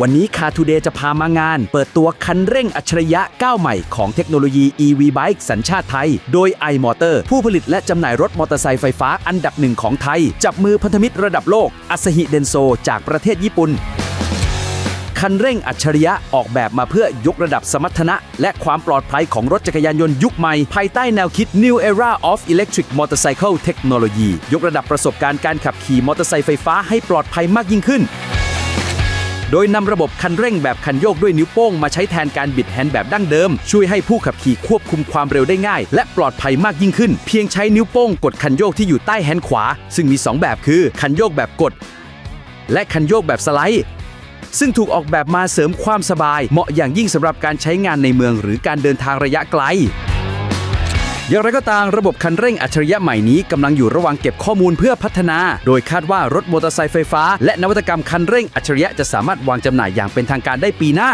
วันนี้คาทูเดย์จะพามางาน เปิดตัวคันเร่งอัจฉริยะก้าวใหม่ของเทคโนโลยี EV Bike สัญชาติไทย โดย iMotor ผู้ผลิตและจำหน่ายรถมอเตอร์ไซค์ไฟฟ้าอันดับหนึ่งของไทย จับมือพันธมิตรระดับโลกอัสหิเดนโซ จากประเทศญี่ปุ่นคันเร่งอัจฉริยะออกแบบมาเพื่อยกระดับสมรรถนะ และความปลอดภัยของรถจักรยานยนต์ยุคใหม่ ภายใต้แนวคิด New Era of Electric Motorcycle Technology ยกระดับประสบการณ์การขับขี่มอเตอร์ไซค์ไฟฟ้าให้ปลอดภัยมากยิ่งขึ้น โดยนำระบบคันเร่งแบบคันโยกด้วยนิ้วโป้งมาใช้แทนการบิดแฮนด์แบบดั้งเดิม ช่วยให้ผู้ขับขี่ควบคุมความเร็วได้ง่าย และปลอดภัยมากยิ่งขึ้น เพียงใช้นิ้วโป้งกดคันโยกที่อยู่ใต้แฮนด์ขวา ซึ่งมี 2 แบบคือคันโยกแบบกด และคันโยกแบบสไลด์ซึ่งถูกออกแบบมาเสริมความสบาย เหมาะอย่างยิ่งสำหรับการใช้งานในเมืองหรือการเดินทางระยะไกล อย่างไรก็ตามระบบคันเร่งอัจฉริยะใหม่นี้กำลังอยู่ระหว่างเก็บข้อมูลเพื่อพัฒนา โดยคาดว่ารถมอเตอร์ไซค์ไฟฟ้า และนวัตกรรมคันเร่งอัจฉริยะจะสามารถวางจำหน่ายอย่างเป็นทางการได้ปีหน้า